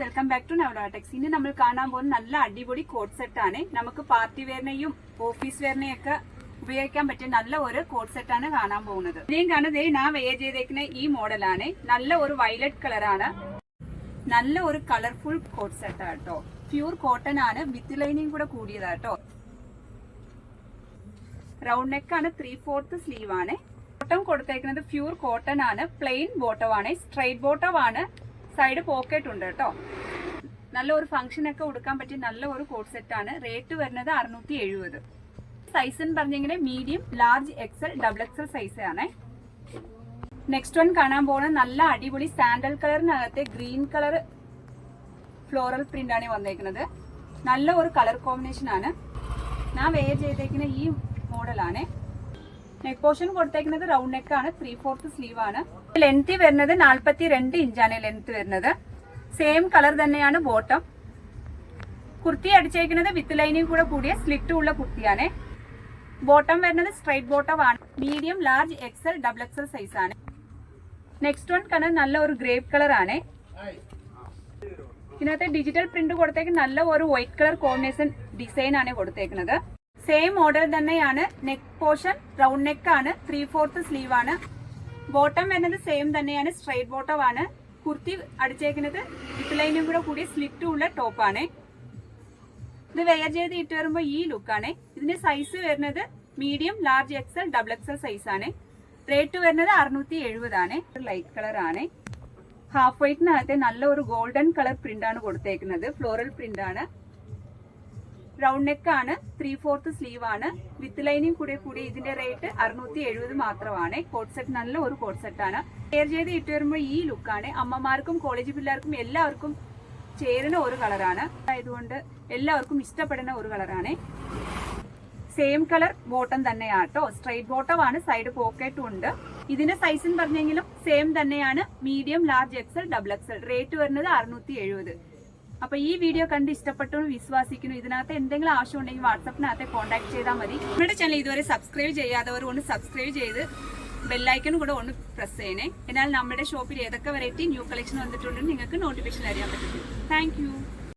Welcome back to നവഡോടെക്സ് ഇനി നമ്മൾ കാണാൻ പോകുന്ന നല്ല അടിപൊളി കോട്ട് സെറ്റ് ആണ്. നമുക്ക് പാർട്ടി വെയറിനെയും ഓഫീസ് വെയറിനെയും ഒക്കെ ഉപയോഗിക്കാൻ പറ്റിയ നല്ല ഒരു കോട്ട് സെറ്റ് ആണ് കാണാൻ പോകുന്നത്. ഇനിയും കാണുന്നത് ഞാൻ വെയർ ചെയ്തേക്കുന്ന ഈ മോഡലാണ് നല്ല ഒരു വയലറ്റ് കളറാണ് നല്ല ഒരു കളർഫുൾ കോട്ട് സെറ്റ് കേട്ടോ പ്യൂർ കോട്ടൺ ആണ്. വിത്ത് ലൈനിങ് കൂടെ കൂടിയതാട്ടോ റൗണ്ട് നെക്ക് ആണ്. ത്രീ ഫോർത്ത് സ്ലീവ് ആണ്. ബോട്ടം കൊടുത്തേക്കുന്നത് പ്യൂർ കോട്ടൺ ആണ്. പ്ലെയിൻ ബോട്ടം ആണ്. സ്ട്രൈറ്റ് ബോട്ടം ആണ്. സൈഡ് പോക്കറ്റ് ഉണ്ട് കേട്ടോ. നല്ല ഒരു ഫംഗ്ഷൻ ഒക്കെ കൊടുക്കാൻ പറ്റിയ നല്ല ഒരു കോട്ട് ആണ്. റേറ്റ് വരുന്നത് അറുന്നൂറ്റി എഴുപത് സൈസ് എന്ന് പറഞ്ഞെങ്കിൽ medium large XL double XL size ആണ്. നെക്സ്റ്റ് വൺ കാണാൻ പോകുന്നത് നല്ല അടിപൊളി സാൻഡൽ കളറിനകത്തെ ഗ്രീൻ കളർ ഫ്ലോറൽ പ്രിന്റ് ആണ് വന്നേക്കുന്നത്. നല്ല ഒരു കളർ കോമ്പിനേഷൻ ആണ്. ഞാൻ വെയർ ചെയ്തേക്കുന്ന ഈ മോഡലാണ് നെക്ക് പോർഷൻ കൊടുത്തേക്കുന്നത് റൗണ്ട് നെക്ക് ആണ്. ത്രീ ഫോർത്ത് സ്ലീവ് ആണ്. ലെങ്ത് വരുന്നത് നാൽപ്പത്തി രണ്ട് ഇഞ്ചാണ് ലെങ്ത് വരുന്നത്. സെയിം കളർ തന്നെയാണ് ബോട്ടം കുർത്തി അടിച്ചേക്കുന്നത് വിത്ത് ലൈനിങ് കൂടെ കൂടിയ സ്ലിറ്റ് ഉള്ള കുർത്തിയാണ്. ബോട്ടം വരുന്നത് സ്ട്രൈറ്റ് ബോട്ടം ആണ്. Medium large XL double XL size ആണ്. നെക്സ്റ്റ് വൺ കളർ നല്ല ഒരു ഗ്രേപ്പ് കളർ ആണ്. ഇതിനകത്ത് ഡിജിറ്റൽ പ്രിന്റ് കൊടുത്തേക്ക് നല്ല ഒരു വൈറ്റ് കളർ കോമ്പിനേഷൻ ഡിസൈൻ ആണ് കൊടുത്തേക്കുന്നത്. സെയിം മോഡൽ തന്നെയാണ് നെക്ക് പോർഷൻ റൗണ്ട് നെക്ക് ആണ് ത്രീ ഫോർത്ത് സ്ലീവ് ആണ്. ബോട്ടം വരുന്നത് സെയിം തന്നെയാണ് സ്ട്രൈറ്റ് ബോട്ടം ആണ്. കുർത്തി അടിച്ചേക്കുന്നത് ലൈനും കൂടെ കൂടി സ്ലിറ്റും ഉള്ള ടോപ്പാണ് ഇത് വെയർ ചെയ്ത് ഇട്ട് വരുമ്പോൾ ഈ ലുക്കാണേ ഇതിന്റെ സൈസ് വരുന്നത് medium large XL double XL size ആണ്. റേറ്റ് വരുന്നത് അറുന്നൂറ്റി എഴുപതാണ് ലൈറ്റ് കളർ ആണ്. ഹാഫ് വൈറ്റിനകത്തെ നല്ല ഒരു ഗോൾഡൻ കളർ പ്രിന്റ് ആണ് കൊടുത്തേക്കുന്നത്. ഫ്ലോറൽ പ്രിന്റ് ആണ്. റൗണ്ട് നെക്ക് ആണ്. ത്രീ ഫോർത്ത് സ്ലീവ് ആണ്. വിത്ത് ലൈനിങ് കൂടെ കൂടി ഇതിന്റെ റേറ്റ് അറുന്നൂറ്റി എഴുപത് മാത്രമാണ്. കോട്ട് സെറ്റ് നല്ല ഒരു കോട്ട് സെറ്റ് ആണ്. ഷെയർ ചെയ്ത് ഇട്ട് വരുമ്പോൾ ഈ ലുക്കാണ് അമ്മമാർക്കും കോളേജ് പിള്ളേർക്കും എല്ലാവർക്കും ചേരുന്ന ഒരു കളറാണ് ആയതുകൊണ്ട് എല്ലാവർക്കും ഇഷ്ടപ്പെടുന്ന ഒരു കളറാണ് സെയിം കളർ ബോട്ടം തന്നെയാണ് കേട്ടോ സ്ട്രൈറ്റ് ബോട്ടം ആണ്. സൈഡ് പോക്കറ്റും ഉണ്ട്. ഇതിന്റെ സൈസ് എന്ന് പറഞ്ഞെങ്കിലും സെയിം തന്നെയാണ്. Medium large XL double XL rate വരുന്നത് അറുന്നൂറ്റി എഴുപത് അപ്പൊ ഈ വീഡിയോ കണ്ട് ഇഷ്ടപ്പെട്ടു വിശ്വാസിക്കുന്നു. ഇതിനകത്ത് എന്തെങ്കിലും ആവശ്യം ഉണ്ടെങ്കിൽ വാട്സപ്പിനകത്ത് കോൺടാക്ട് ചെയ്താൽ മതി. നമ്മുടെ ചാനൽ ഇതുവരെ സബ്സ്ക്രൈബ് ചെയ്യാത്തവർ ഒന്ന് സബ്സ്ക്രൈബ് ചെയ്ത് ബെല്ലൈക്കനും കൂടെ ഒന്ന് പ്രസ് ചെയ്യണേ. എന്നാൽ നമ്മുടെ ഷോപ്പിൽ ഏതൊക്കെ വെറൈറ്റി ന്യൂ കളക്ഷൻ വന്നിട്ടുണ്ടെന്ന് നിങ്ങൾക്ക് നോട്ടിഫിക്കേഷൻ അറിയാൻ പറ്റും. താങ്ക്